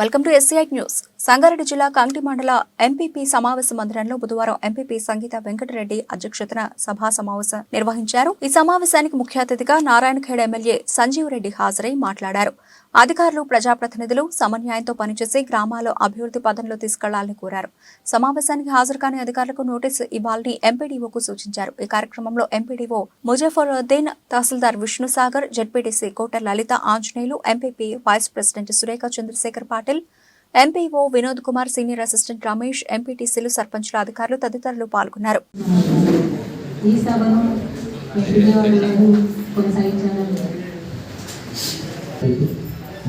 Welcome to SCI news. Sangareddy జిల్లా కంటి మండల ఎంపీపీ సమావేశ మందిరంలో బుధవారం ఎంపీపీ సంగీత వెంకటరెడ్డి అధ్యక్షతన సభా సమావేశం నిర్వహించారు. ఈ సమావేశానికి ముఖ్య అతిథిగా నారాయణఖేడ్ ఎమ్మెల్యే సంజీవ్ రెడ్డి హాజరై మాట్లాడారు. అధికారులు ప్రజాప్రతినిధులు సమన్యాయంతో పనిచేసి గ్రామాల్లో అభివృద్ధి పదంలో తీసుకెళ్ళాలని కోరారు. సమావేశానికి హాజరు కాని అధికారులకు నోటీసు ఇవ్వాలని ఎంపీడీఓకు సూచించారు. ఈ కార్యక్రమంలో MPDO Muzafaruddin tahsildar Vishnusagar ZPTC Kota Lalitha Anjaneyulu MPP vice president Surekha Chandrasekhar Patil MPO Vinod Kumar senior assistant Ramesh ఎంపీటీసీలు సర్పంచుల అధికారులు తదితరులు పాల్గొన్నారు. ఈ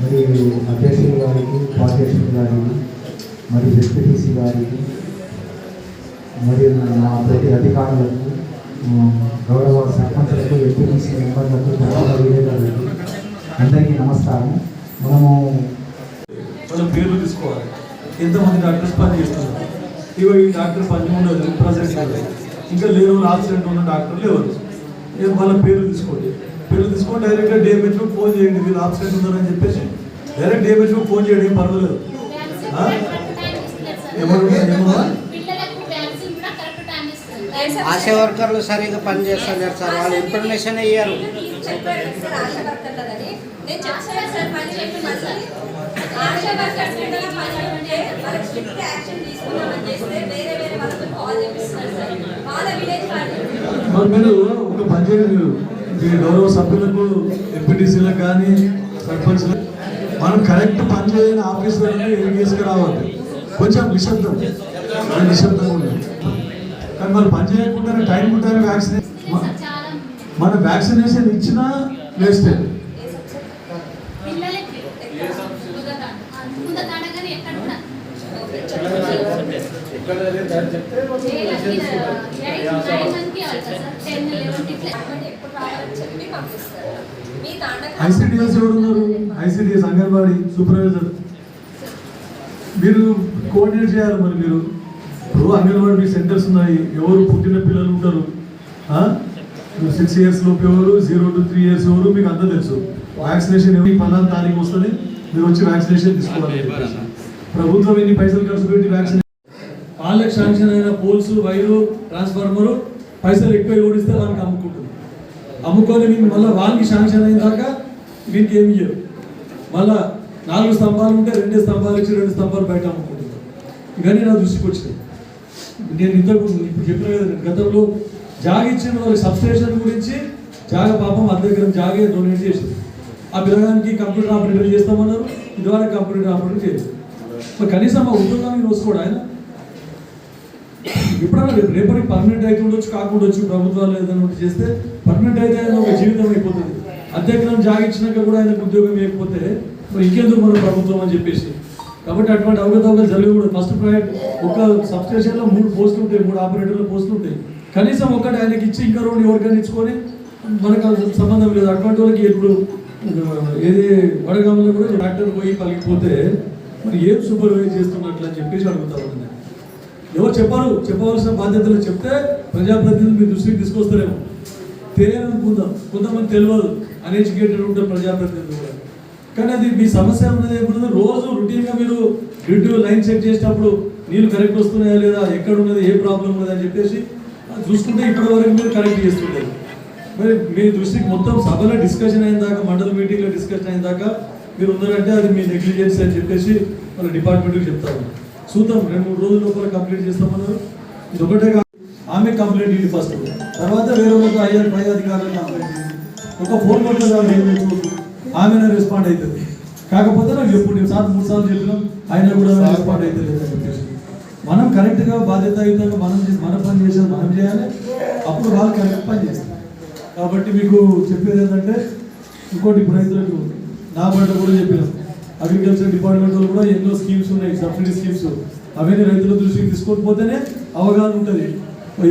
మరి అధ్యక్షులు గారికి ఉపాధ్యక్షులు గారికి మరియు డిప్యూటీసీ గారికి మరియు మా ప్రతి అధికారులకు గౌరవ సర్పంచులకు ఎంపీటీసీ మెంబర్లకు తర్వాత విలేకరులకు అందరికీ నమస్కారం. మనము వాళ్ళ పేర్లు తీసుకోవాలి. ఎంతమంది డాక్టర్స్ పని చేస్తున్నారు? ఈ డాక్టర్ పనిచేయడం ప్రజెంట్ ఇంకా లేరు ఆక్సిడెంట్ ఉన్న డాక్టర్లు ఎవరు? వాళ్ళ పేర్లు తీసుకోండి. పేర్లు తీసుకొని డైరెక్ట్గా డిఎంహెచ్ఓ ఫోన్ చేయండి వీళ్ళు ఆక్సిడెంట్ ఉన్నారని చెప్పేసి. డైరెక్ట్ డిఎంహెచ్ఓ ఫోన్ చేయండి ఏం పర్వాలేదు. ఆశా వర్కర్లు సరిగా పనిచేస్తలేరు సార్ వాళ్ళు ఇన్ఫర్మేషన్ వాళ్ళ వాళ్ళు. మరి మీరు ఒక పని చేయండి మీరు మీ గౌరవ సభ్యులకు ఎంపీటీసీలకు కానీ సర్పంచ్లకు మనం కరెక్ట్ పని చేయని ఆఫీసులను ఏం తీసుకురావాలి కొంచెం నిశ్శబ్దం. నిశ్శబ్దంగా ఉంది. కానీ మరి పని చేయకుండానే టైం ఉంటారు వ్యాక్సిన్ చాలా మన వ్యాక్సినేషన్ ఇచ్చినా వేస్ట్. పిల్లలకి ఐసిడిఎస్ ఎవరున్నారు? ICDS anganwadi anganwadi supervisor. మీరు కోఆర్డినేట్ చేయాలి మరి మీరు. ఇప్పుడు అంగన్వాడీ సెంటర్స్ ఉన్నాయి. ఎవరు పుట్టిన పిల్లలు ఉంటారు? సిక్స్ ఇయర్స్ లోపు ఎవరు? జీరో టు త్రీ ఇయర్స్ ఎవరు? మీకు అంతా తెలుసు. వ్యాక్సినేషన్ ఎవరి? పదహారు తారీఖు వస్తుంది మీరు వచ్చి వ్యాక్సినేషన్ తీసుకోవాలి ప్రభుత్వం ఎన్ని పైసలు ఖర్చు పెట్టి వ్యాక్సినేషన్ వాళ్ళకి శాంక్షన్ అయిన పోల్స్ వైరు ట్రాన్స్ఫార్మరు పైసలు ఎక్కువ ఓడిస్తే దానికి అమ్ముకుంటుంది. అమ్ముకొని మీకు మళ్ళీ వాళ్ళకి శాంక్షన్ అయిన దాకా వీరికి ఏమి ఇయ్యరు. మళ్ళా నాలుగు స్తంభాలు ఉంటే రెండే స్తంభాలు ఇచ్చి రెండు స్తంభాలు బయట అమ్ముకుంటున్నారు ఇవన్నీ నా దృష్టికి వచ్చినాయి. నేను ఇంతకు ఇప్పుడు చెప్పిన కదా గతంలో జాగ ఇచ్చిన వాళ్ళకి సబ్స్టేషన్ గురించి జాగ పాపం మన జాగే డొనేట్ చేసింది. ఆ పిల్లగానికి కంప్యూటర్ ఆపరేటర్ చేస్తామన్నారు ఇదివరకు కంప్యూటర్ ఆపరేటర్ చేయలేదు. కనీసం మా ఉద్యోగానికి నోసుకోడు ఆయన ఎప్పుడైనా రేపు రేపటికి పర్మనెంట్ అయితే ఉండొచ్చు కాకుండా వచ్చి ప్రభుత్వాలు ఏదైనా ఒకటి చేస్తే పర్మనెంట్ అయితే ఆయన ఒక జీవితం అయిపోతుంది. అధ్యక్షం జాగించినాక కూడా ఆయనకు ఉద్యోగం ఇవ్వకపోతే మరి ఇంకెందుకు మన ప్రభుత్వం అని చెప్పేసి. కాబట్టి అటువంటి అవగతవకలు జరగకూడదు. ఫస్ట్ ప్రయారిటీ ఒక సబ్స్టేషన్లో మూడు పోస్టులు ఉంటాయి మూడు ఆపరేటర్ల పోస్టులు ఉంటాయి. కనీసం ఒకటి ఆయనకి ఇచ్చి ఇంకా రెండు ఎవరికైనా ఇచ్చుకొని మనకు సంబంధం లేదు. అటువంటి వాళ్ళకి ఇప్పుడు ఏది వడగాములో కూడా డాక్టర్ పోయి పలికిపోతే మరి ఏం సూపర్వైజ్ చేస్తున్నట్లు అని చెప్పేసి అడుగుతా ఉన్నాను. ఎవరు చెప్పారు? చెప్పవలసిన బాధ్యతలు చెప్తే ప్రజాప్రతినిధులు మీ దృష్టికి తీసుకొస్తారేమో. తెలియాలనుకుందాం. కొంతమంది తెలియదు. అన్ఎడ్యుకేటెడ్ ఉంటే ప్రజాప్రతినిధులు కూడా. కానీ అది మీ సమస్య ఉన్నది ఎప్పుడు రోజు రొటీన్గా మీరు గ్రిడ్ లైన్ చెక్ చేసేటప్పుడు నీళ్ళు కరెక్ట్ వస్తున్నాయా లేదా? ఎక్కడ ఉన్నది? ఏ ప్రాబ్లం ఉన్నది అని చెప్పేసి అది చూసుకుంటే ఇప్పటి వరకు మీరు కరెక్ట్ చేస్తుంటారు. మరి మీ దృష్టికి మొత్తం సభలో డిస్కషన్ అయిన దాకా మండల మీటింగ్లో డిస్కషన్ అయిన దాకా మీరు ఉన్నారంటే అది మీ నెగ్లిజెన్స్ అని చెప్పేసి మన డిపార్ట్మెంట్కి చెప్తారు. చూద్దాం రెండు మూడు రోజుల లోపల కంప్లీట్ చేస్తామన్నారు. ఇది ఒకటే కాదు ఆమె కంప్లైంట్ ఇది ఫస్ట్ తర్వాత వేరే ఒక ఐదు పై అధికారులు కంప్లైంట్ ఒక ఫోన్ కొట్టే ఆమె ఏం ఆమెనే రెస్పాండ్ అవుతుంది కాకపోతే నాకు చెప్పు నేను సార్ మూడు సార్లు చెప్పినాం ఆయన కూడా రెస్పాండ్ అవుతుంది మనం కరెక్ట్గా బాధ్యతాయుతంగా మనం మన పని చేసేది మనం చేయాలి. అప్పుడు వాళ్ళు కరెక్ట్ పని చేస్తారు. కాబట్టి మీకు చెప్పేది ఏంటంటే ఇంకోటి ఇప్పుడు రైతులకు నా బండ కూడా చెప్పినాం. అగ్రికల్చర్ డిపార్ట్మెంట్ వాళ్ళు కూడా ఎన్నో స్కీమ్స్ ఉన్నాయి సబ్సిడీ స్కీమ్స్. అవన్నీ రైతుల దృష్టికి తీసుకొని పోతేనే అవగాహన ఉంటుంది.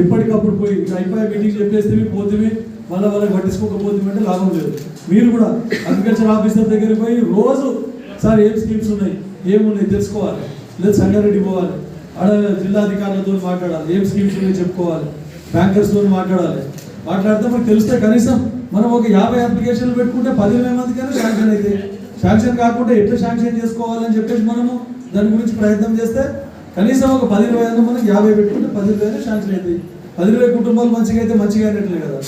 ఎప్పటికప్పుడు పోయి ఇక అయిపోయి మీటింగ్ చెప్పేస్తే పోతే మళ్ళీ వాళ్ళకి పట్టించుకోకపోతే అంటే లాభం లేదు. మీరు కూడా అగ్రికల్చర్ ఆఫీసర్ దగ్గరికి పోయి రోజు సార్ ఏం స్కీమ్స్ ఉన్నాయి ఏమున్నాయి తెలుసుకోవాలి. లేదు సంగారెడ్డి పోవాలి ఆడ జిల్లా అధికారులతో మాట్లాడాలి ఏం స్కీమ్స్ ఉన్నాయి చెప్పుకోవాలి బ్యాంకర్స్తో మాట్లాడాలి. మాట్లాడితే మనకు తెలిస్తే కనీసం మనం ఒక యాభై అప్లికేషన్లు పెట్టుకుంటే పదివేల మందికైనా శాంక్షన్ అయితే శాంక్షన్ కాకుండా ఎట్లా శాంక్షన్ చేసుకోవాలని చెప్పేసి మనము దాని గురించి ప్రయత్నం చేస్తే కనీసం ఒక పది ఇరవై మనకి యాభై పెట్టుకుంటే పది ఇరవై శాంక్షన్ అవుతాయి పది ఇరవై కుటుంబాలు మంచిగా అయితే మంచిగా అయినట్లే కదా.